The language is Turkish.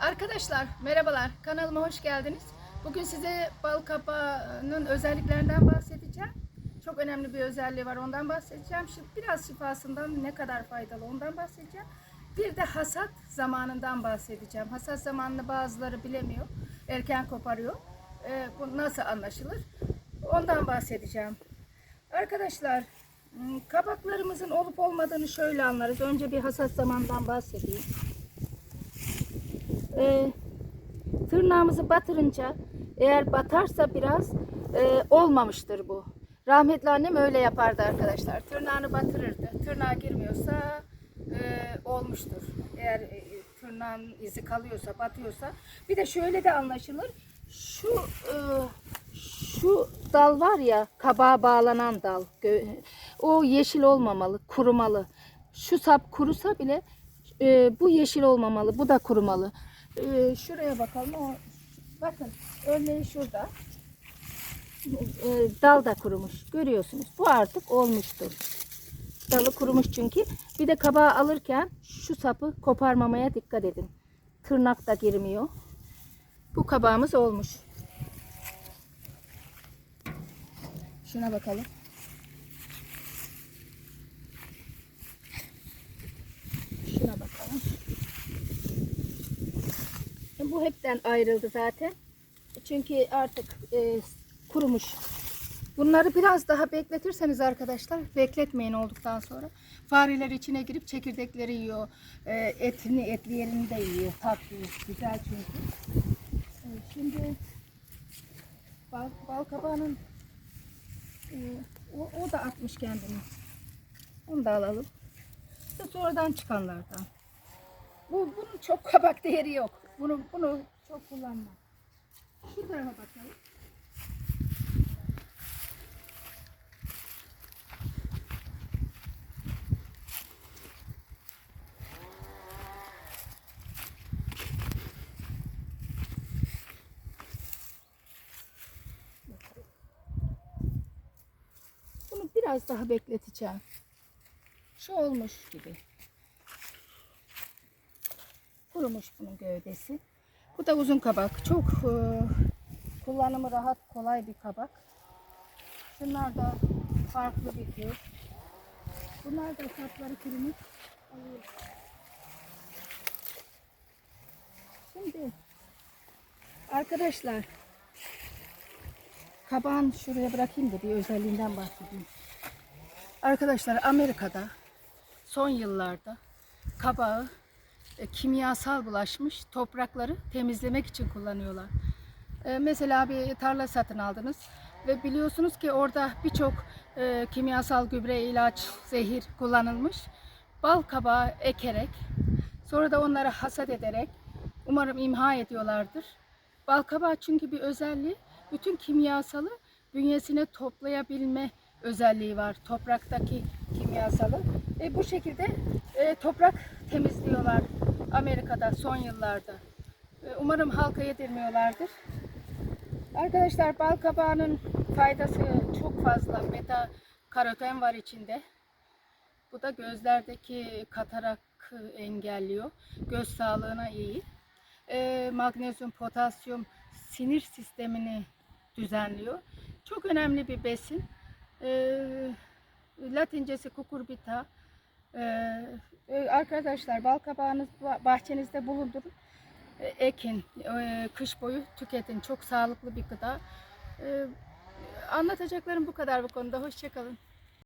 Arkadaşlar merhabalar kanalıma hoş geldiniz. Bugün size bal kabağının özelliklerinden bahsedeceğim. Çok önemli bir özelliği var ondan bahsedeceğim. Şimdi biraz şifasından ne kadar faydalı ondan bahsedeceğim. Bir de hasat zamanından bahsedeceğim. Hasat zamanını bazıları bilemiyor. Erken koparıyor. Ee, bu nasıl anlaşılır? Ondan bahsedeceğim. Arkadaşlar hmm, kabaklarımızın olup olmadığını şöyle anlarız. Önce bir hasat zamanından bahsedeyim. Ee, tırnağımızı batırınca eğer batarsa biraz e, olmamıştır bu. Rahmetli annem öyle yapardı arkadaşlar. Tırnağını batırırdı. Tırnağa girmiyorsa e, olmuştur. Eğer e, tırnağın izi kalıyorsa, batıyorsa. Bir de şöyle de anlaşılır. Şu e, şu dal var ya kabağa bağlanan dal. O yeşil olmamalı, kurumalı. Şu sap kurusa bile e, bu yeşil olmamalı. Bu da kurumalı. E, şuraya bakalım. O, bakın örneği şurada. E, dal da kurumuş. Görüyorsunuz. Bu artık olmuştur. Dalı kurumuş çünkü. Bir de kabağı alırken şu sapı koparmamaya dikkat edin. Tırnak da girmiyor. Bu kabağımız olmuş. Şuna bakalım. Şuna bakalım. Bu hepten ayrıldı zaten. Çünkü artık e, kurumuş. Bunları biraz daha bekletirseniz arkadaşlar, bekletmeyin olduktan sonra. Fareler içine girip çekirdekleri yiyor. E, etini, etli yerini de yiyor. Tatlı, güzel çünkü. E, şimdi bal, bal kabağının e, o, o da atmış kendini. Onu da alalım. İşte sonradan çıkanlardan. Bu bunun çok kabak değeri yok. Bunu bunu çok kullanma. Şu tarafa bakalım. Biraz daha bekleteceğim. Şu olmuş gibi. Kurumuş bunun gövdesi. Bu da uzun kabak. Çok e, kullanımı rahat, kolay bir kabak. Şunlar da farklı bir tür. Bunlar da sapları kurumuş. Şimdi arkadaşlar kabağın şuraya bırakayım da bir özelliğinden bahsedeyim. Arkadaşlar Amerika'da son yıllarda kabağı e, kimyasal bulaşmış toprakları temizlemek için kullanıyorlar. E, mesela bir tarla satın aldınız ve biliyorsunuz ki orada birçok e, kimyasal gübre, ilaç, zehir kullanılmış. Bal kabağı ekerek sonra da onları hasat ederek umarım imha ediyorlardır. Bal kabağı çünkü bir özelliği bütün kimyasalı bünyesine toplayabilme özelliği var. Topraktaki kimyasalı. E, bu şekilde e, toprak temizliyorlar Amerika'da son yıllarda. E, umarım halka yedirmiyorlardır. Arkadaşlar bal kabağının faydası çok fazla. Beta karoten var içinde. Bu da gözlerdeki katarakı engelliyor. Göz sağlığına iyi. E, magnezyum, potasyum sinir sistemini düzenliyor. Çok önemli bir besin. E, Latincesi kukurbita. E, arkadaşlar bal kabağınız bahçenizde bulundurun. E, ekin, e, kış boyu tüketin. Çok sağlıklı bir gıda. E, anlatacaklarım bu kadar bu konuda. Hoşçakalın.